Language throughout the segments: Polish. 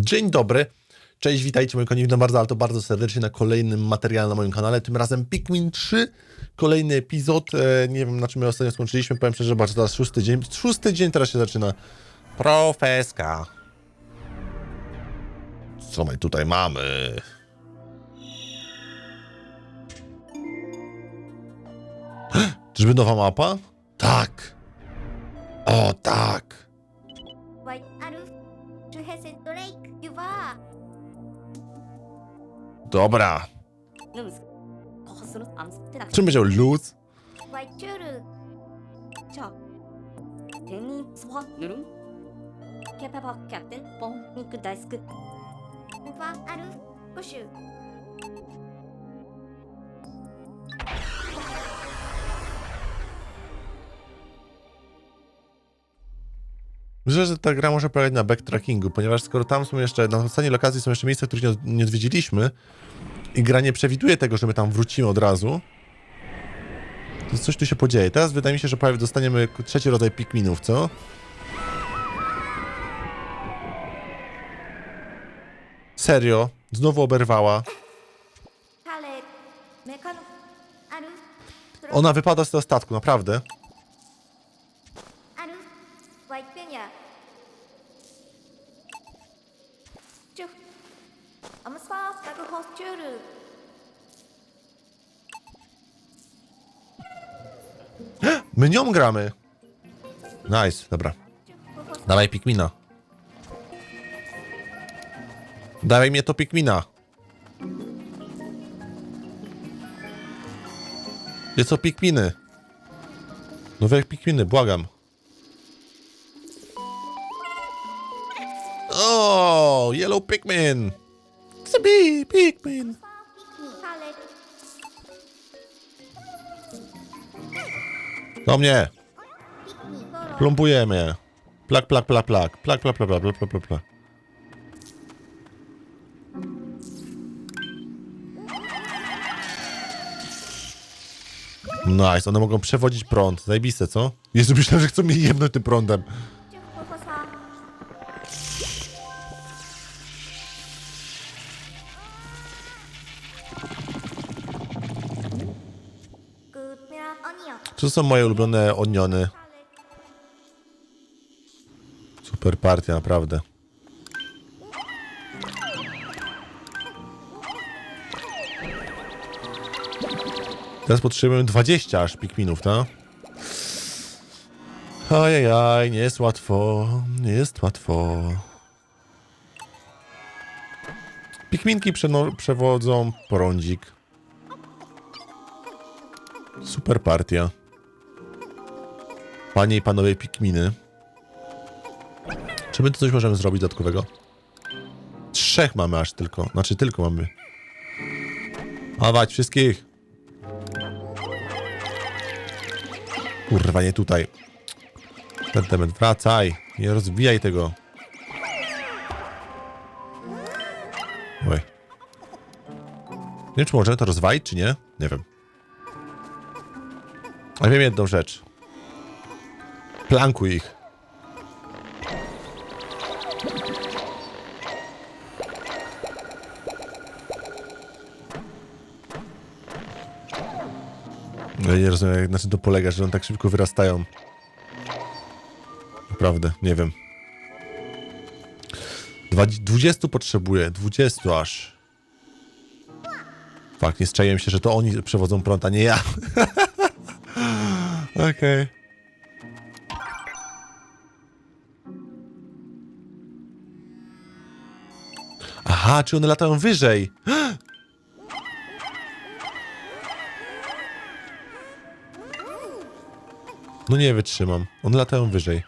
Dzień dobry. Cześć, witajcie moi kochani, witam bardzo, ale to bardzo serdecznie na kolejnym materiale na moim kanale, tym razem Pikmin 3, kolejny epizod, e, nie wiem na czym my ostatnio skończyliśmy, powiem szczerze, bardzo teraz szósty dzień, szósty dzień teraz się zaczyna. Profeska. Co my tutaj mamy? Czyżby nowa mapa? Tak. O, tak. Dobra. Luz, kochosunu amsterdam. Czym będzie luz? Myślę, że ta gra może polegać na backtrackingu, ponieważ skoro tam są jeszcze, na ostatniej lokacji są jeszcze miejsca, których nie, odwiedziliśmy i gra nie przewiduje tego, że my tam wrócimy od razu, to coś tu się podzieje. Teraz wydaje mi się, że prawie dostaniemy trzeci rodzaj pikminów, co? Serio? Znowu oberwała. Ona wypada z tego statku, naprawdę. my nią gramy. Nice, dobra. Dawaj Pikmina. Dawaj mnie to Pikmina. Gdzie są Pikminy? No Pikminy, błagam. O, Yellow Pikmin! Chcę Pikmin! Do mnie! Plumpujemy. Plak, plak, plak, plak. Plak, plak, plak, plak, plak, plak, plak, plak. Nice, one mogą przewodzić prąd. Zajebiste, co? Jezu, myślałem, że chcą mnie jebnąć tym prądem. To są moje ulubione oniony. Super partia, naprawdę. Teraz potrzebujemy 20 aż pikminów, tak? Ajajaj, nie jest łatwo, nie jest łatwo. Pikminki przewodzą porądzik. Super partia. Panie i panowie pikminy. Czy my tu coś możemy zrobić dodatkowego? Trzech mamy aż tylko. Znaczy tylko mamy. Awać wszystkich! Kurwa, nie tutaj. Sentyment, wracaj! Nie rozwijaj tego. Oj. Nie wiem, czy możemy to rozwalić, czy nie? Nie wiem. Ale wiem jedną rzecz. Plankuj ich. Ja nie rozumiem, na czym to polega, że one tak szybko wyrastają. Naprawdę, nie wiem. Dwa, 20 potrzebuję, 20 aż. Fakt, nie strzaiłem się, że to oni przewodzą prąd, a nie ja. Okej. A, czy one latają wyżej? No nie wytrzymam. One latają wyżej.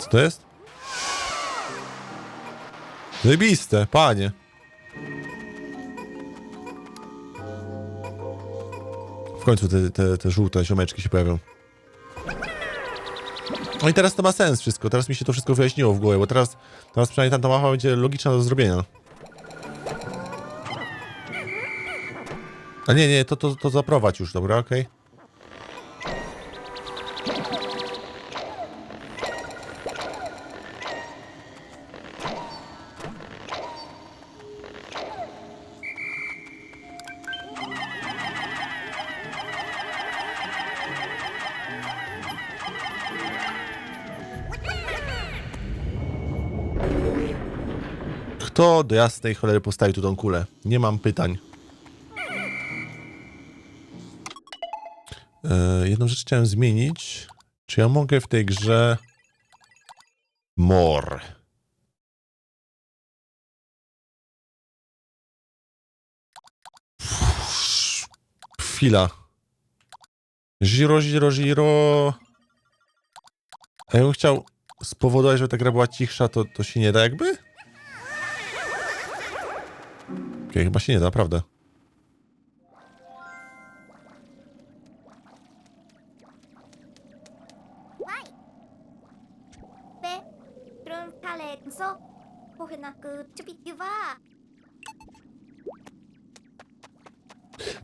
Co to jest? Zajebiste, panie. W końcu te, te, te żółte ziomeczki się pojawią. No i teraz to ma sens wszystko. Teraz mi się to wszystko wyjaśniło w głowie, bo teraz, teraz przynajmniej tamta mapa będzie logiczna do zrobienia. A nie, nie, to, to, to zaprowadź już, dobra, okej. Kto do jasnej cholery postawi tu tą kulę? Nie mam pytań. E, jedną rzecz chciałem zmienić. Czy ja mogę w tej grze... More. Chwila. Zero, zero, zero. A ja bym chciał spowodować, żeby ta gra była cichsza, to, to się nie da jakby? Czekaj, chyba się nie da, naprawdę.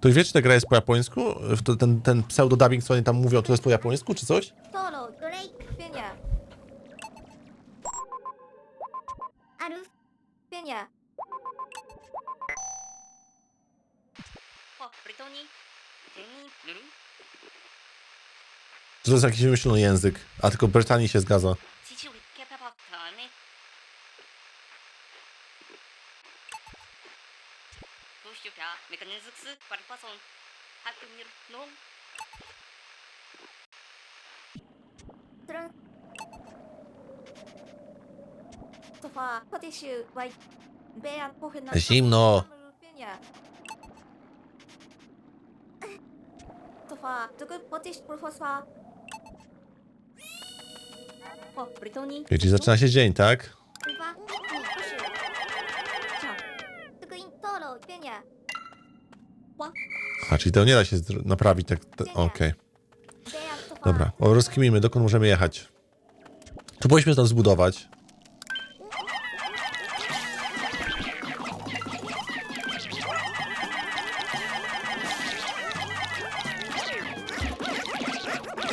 To wiesz, czy ta gra jest po japońsku? Ten, ten pseudo-dubbing, co oni tam mówią, to jest po japońsku, czy coś? to jest jakiś wymyślony język, a tylko Brytanii się zgadza. Zimno. Tofa, tylko podejść profesora. O, Czyli zaczyna się dzień, tak? Dwa, trzy, A, czyli to nie da się naprawić tak... t- Okej, dzieja, cofa. dobra. Rozkminimy, dokąd możemy jechać. Czy powinniśmy tam zbudować?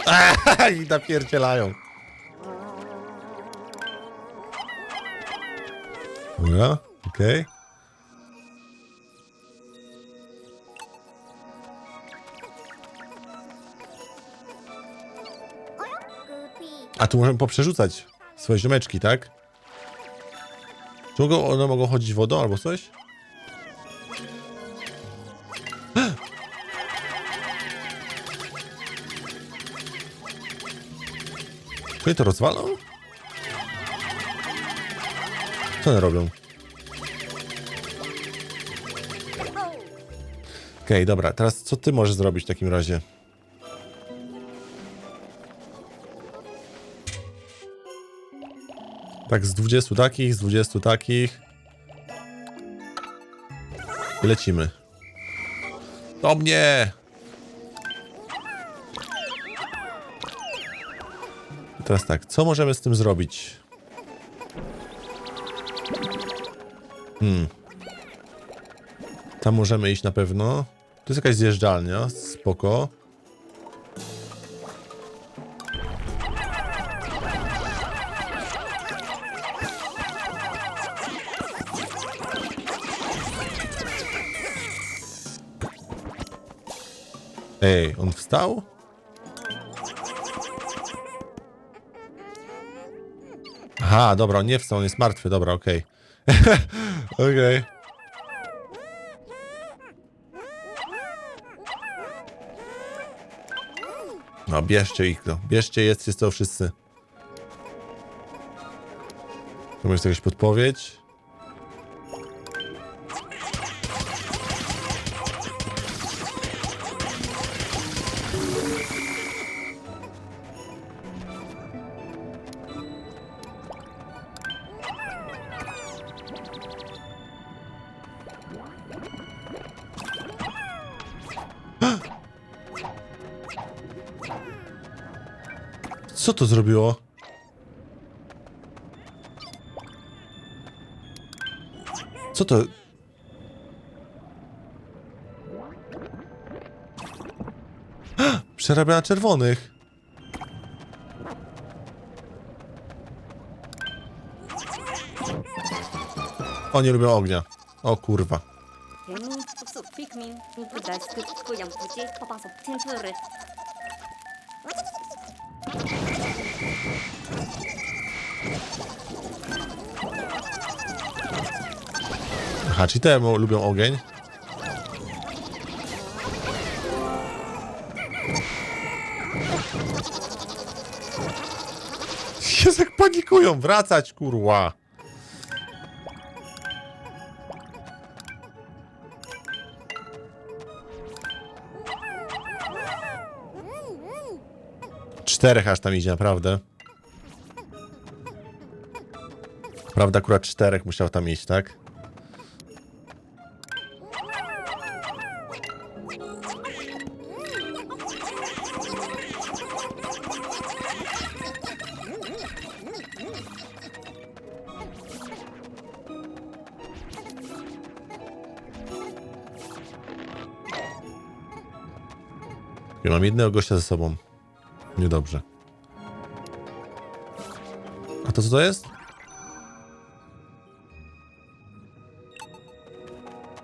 Aaaa, i napierdzielają. Dobra, okej. 그뒤 A tu możemy poprzerzucać swoje ziomeczki, tak? Czy mogą, one mogą chodzić wodą albo coś? Czy to rozwalą? Co one robią? Okej, dobra, teraz co ty możesz zrobić w takim razie? Tak, z 20 takich, z 20 takich. Lecimy. Do mnie! I teraz tak, co możemy z tym zrobić? Hmm. Tam możemy iść na pewno. Tu jest jakaś zjeżdżalnia, spoko. Ej, on wstał? Aha, dobra, on nie wstał, on jest martwy, dobra, okej. okej. No, bierzcie ich, no. Bierzcie, jedzcie to wszyscy. To jest jakaś podpowiedź? Co to zrobiło? Co to? Przerabia na czerwonych. Oni lubią ognia. O kurwa. Aha, czy te lubią ogień? Jezu, jak panikują! Wracać, kurwa! Czterech aż tam idzie, naprawdę. Prawda, akurat czterech musiał tam iść, tak? Ja mam jednego gościa ze sobą. Niedobrze. A to co to jest?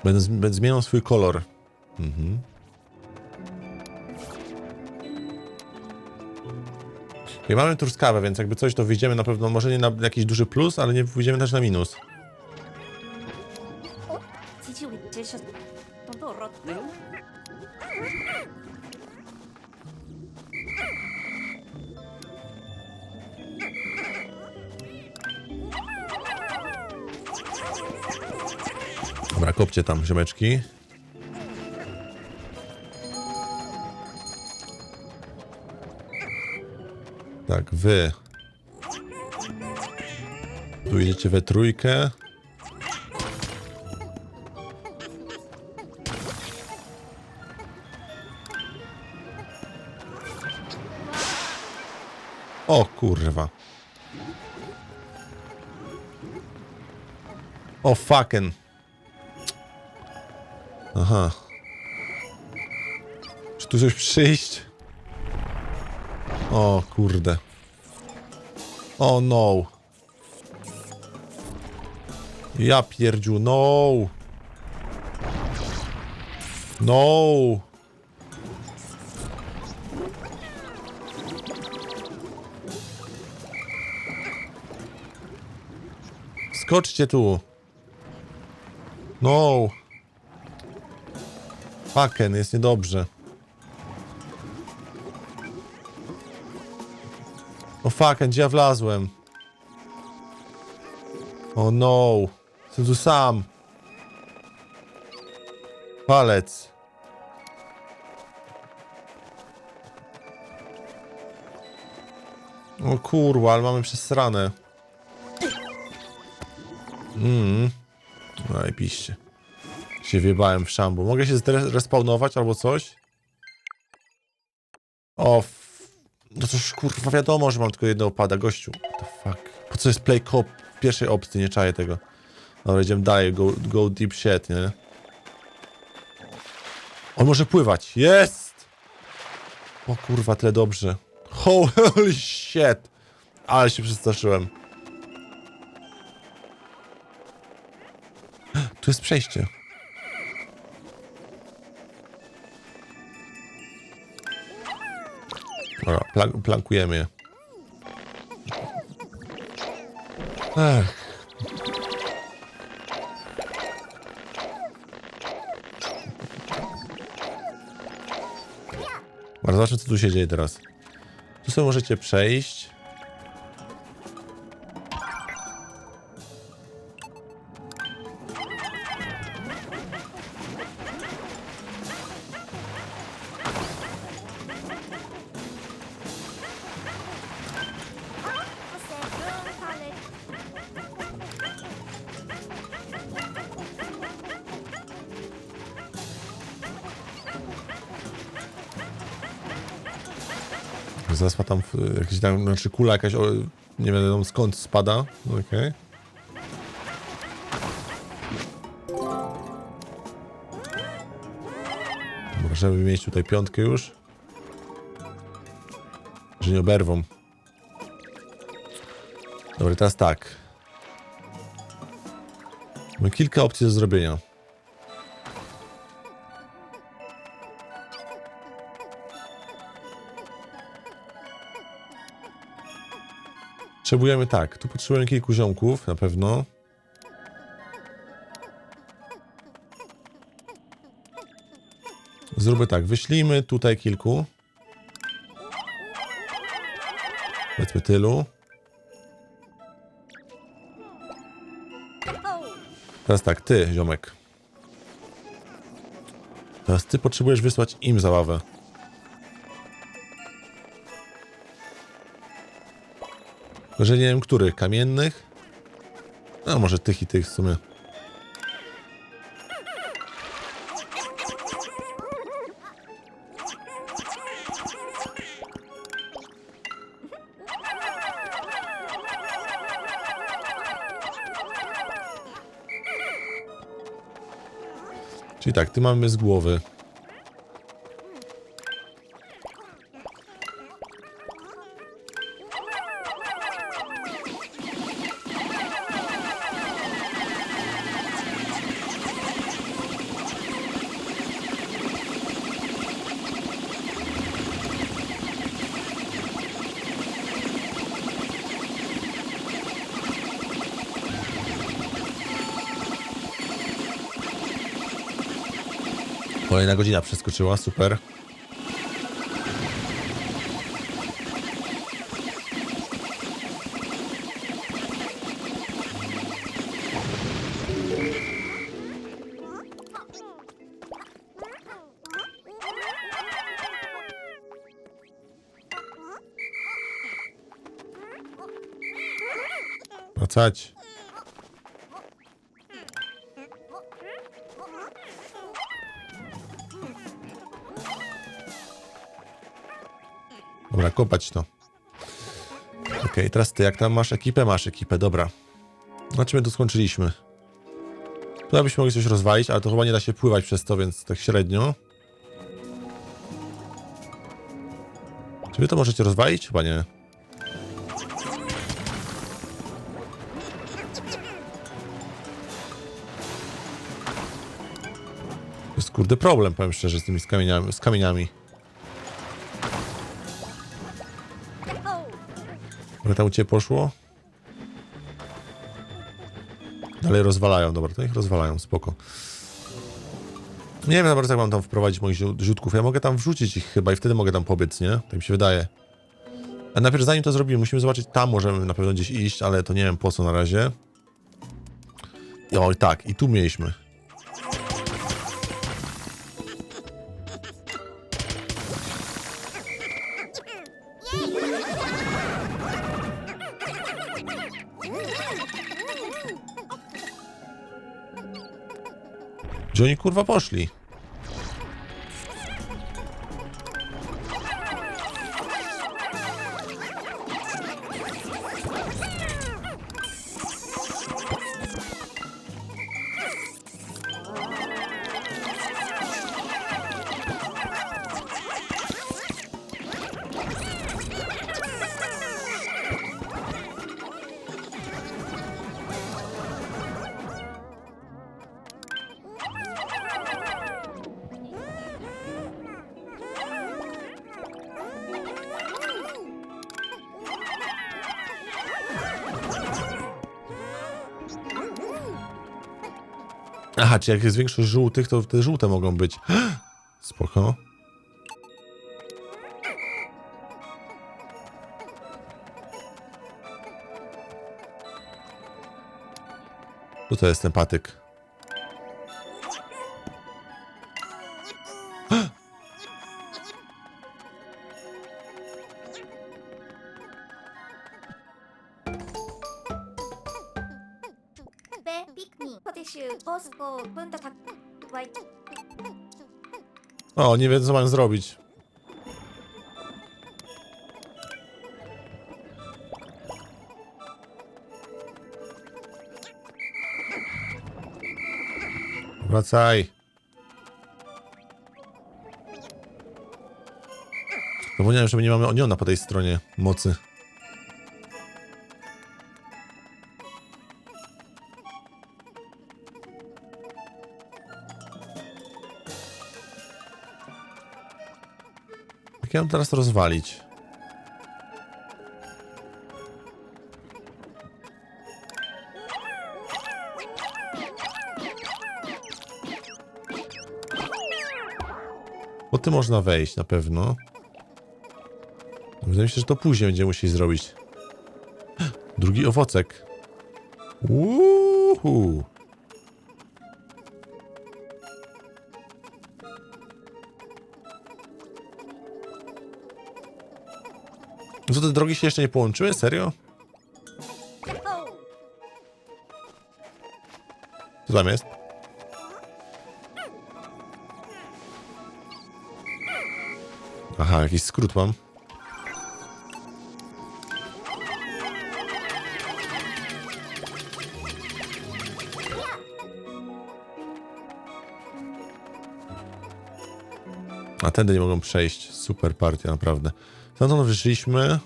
Będę, będę zmieniał swój kolor. Mhm. I mamy truskawę, więc jakby coś to wyjdziemy na pewno, może nie na jakiś duży plus, ale nie wyjdziemy też na minus. Tam, ziomeczki. Tak, wy. Tu idziecie we trójkę. O kurwa. O fucking. Aha. Czy tu coś przyjść? O kurde. O no. Ja pierdziu, no. No. Skoczcie tu. No. Fucken, jest niedobrze. O fucken, gdzie ja wlazłem? O no. Jestem tu sam. Palec. O kurwa, ale mamy przesrane. Mmm. No i piście. Się wjebałem w szambu. Mogę się respawnować albo coś? O, no już kurwa wiadomo, że mam tylko jednego pada, gościu. What the fuck? Po co jest play cop pierwszej opcji? Nie czaję tego. Dobra, idziemy dalej, go, go deep shit, nie? On może pływać. Jest! O kurwa, tyle dobrze. Holy shit! Ale się przestraszyłem. Tu jest przejście. Dobra, plan plankujemy je. Ech. Zobaczmy co tu się dzieje teraz. Tu sobie możecie przejść. Zaspa tam, jakiś tam, znaczy kula jakaś, o, nie wiadomo skąd spada. Okej. Możemy mieć tutaj piątkę już. Że nie oberwą. Dobra, teraz tak. Mamy kilka opcji do zrobienia. Potrzebujemy tak, tu potrzebujemy kilku ziomków na pewno. Zróbmy tak, wyślijmy tutaj kilku. Powiedzmy tylu. Teraz tak, ty, ziomek. Teraz ty potrzebujesz wysłać im zabawę. Że nie wiem których, kamiennych? No może tych i tych w sumie. Czyli tak, ty mamy z głowy. Kolejna godzina przeskoczyła, super. Wracać. Dobra, kopać to. Okej, teraz ty, jak tam masz ekipę? Masz ekipę, dobra. Na czym my tu skończyliśmy? Tutaj byśmy mogli coś rozwalić, ale to chyba nie da się pływać przez to, więc tak średnio. Czy wy to możecie rozwalić? Chyba nie. To jest kurde problem, powiem szczerze, z tymi z kamieniami. Z kamieniami. Jak tam u ciebie poszło? Dalej rozwalają, dobra, to ich rozwalają, spoko. Nie wiem za bardzo, jak mam tam wprowadzić moich ziutków. Ja mogę tam wrzucić ich chyba i wtedy mogę tam pobiec, nie? Tak mi się wydaje. A najpierw zanim to zrobimy, musimy zobaczyć, tam możemy na pewno gdzieś iść, ale to nie wiem po co na razie. O, tak, i tu mieliśmy. Gdzie oni kurwa poszli? Aha, czy jak jest większość żółtych, to te żółte mogą być. Spoko. Co jest ten patyk? O, nie wiedzą co mają zrobić. Wracaj. Zapomniałem, że my nie mamy oniona po tej stronie mocy. Mam teraz rozwalić? Tamty można wejść na pewno. Wydaje mi się, że to później będziemy musieli zrobić. Drugi owocek. Uhu. Co te drogi się jeszcze nie połączyły? Serio? Co tam jest? Aha, jakiś skrót mam. A tędy nie mogą przejść. Super partia, naprawdę. Stamtąd wyszliśmy.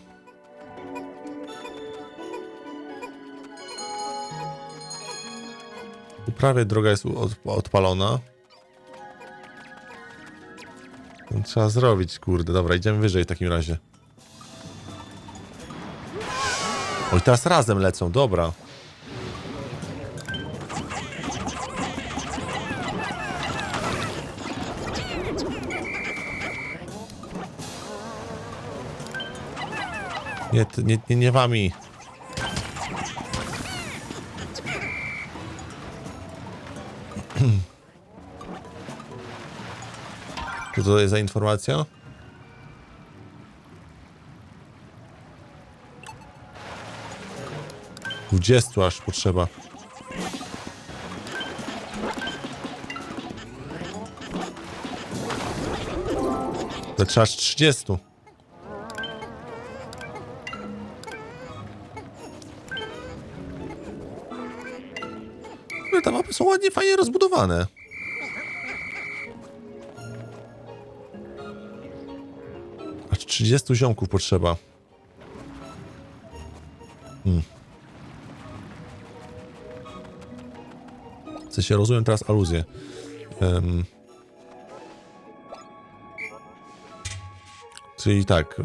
Tu prawie droga jest od, odpalona. No, Trzeba zrobić, kurde. Dobra, idziemy wyżej w takim razie. Oj, teraz razem lecą, dobra. Nie, nie, nie, nie wami. Co to jest za informacja? Dwudziestu aż potrzeba. To trzeba aż 30. Ale te mapy są ładnie, fajnie rozbudowane. Aż 30 ziomków potrzeba. Hmm. W sensie rozumiem teraz aluzję. Em. Czyli tak,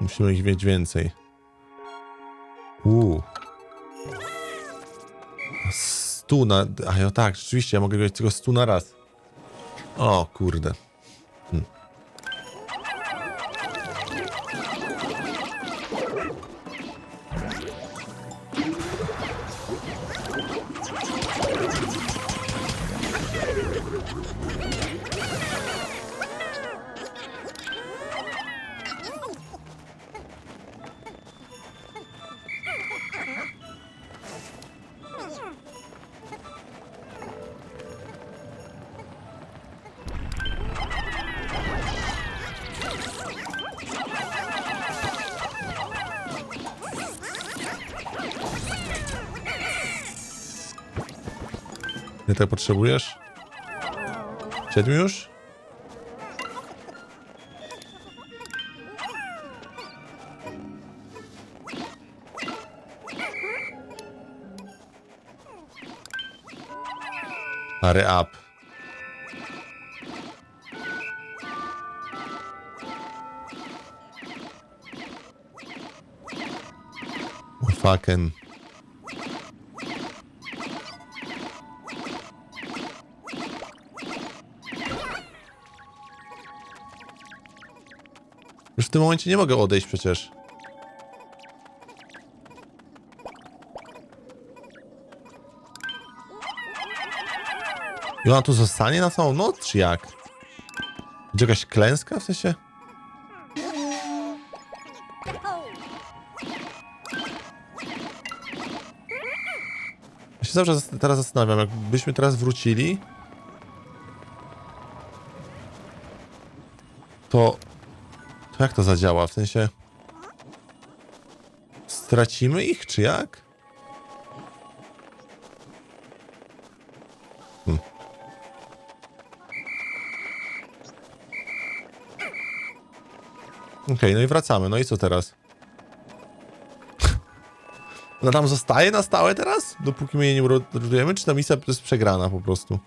musimy ich mieć więcej. Stu na... A no tak, rzeczywiście, ja mogę mieć tylko stu na raz. O, kurde. Ile potrzebujesz? Siedmiu już? Hurry up. Fucking... tym momencie nie mogę odejść przecież. I ona tu zostanie na całą noc, czy jak? Będzie jakaś klęska w sensie? Ja się zawsze teraz zastanawiam, jakbyśmy teraz wrócili, jak to zadziała? W sensie. Stracimy ich, czy jak? Hmm. Okej, no i wracamy. No i co teraz? Ona tam zostaje na stałe teraz? Dopóki my jej nie uratujemy, czy ta misja jest przegrana po prostu?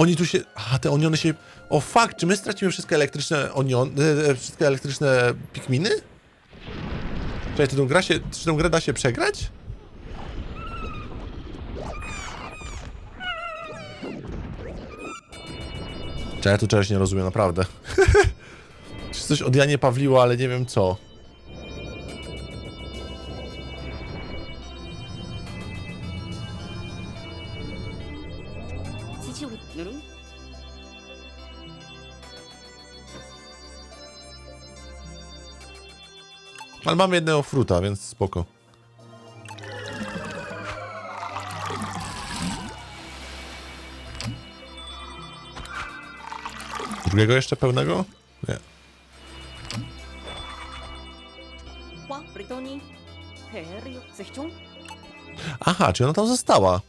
Oni tu się... A, te oniony się... O fuck, czy my stracimy wszystkie elektryczne oniony... e, Wszystkie elektryczne pikminy? Czekaj, czy tą, gra się, czy tą grę da się przegrać? Czy ja tu czegoś nie rozumiem, naprawdę. Czy coś od Janie Pawliło, ale nie wiem co. Ale mam jednego fruta, więc spoko. Drugiego jeszcze pełnego? Nie. Aha, czy ona tam została?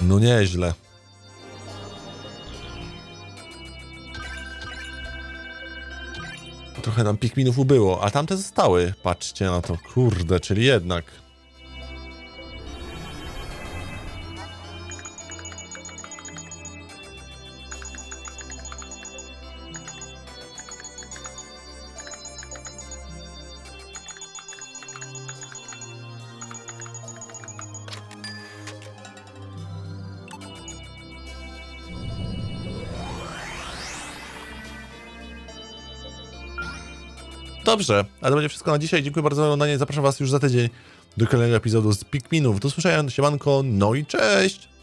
No nieźle. Trochę nam pikminów ubyło, a tamte zostały. Patrzcie na to. Kurde, czyli jednak. Dobrze, ale to będzie wszystko na dzisiaj. Dziękuję bardzo za oglądanie. Zapraszam Was już za tydzień do kolejnego epizodu z Pikminów. Do usłyszenia, siemanko, no i cześć!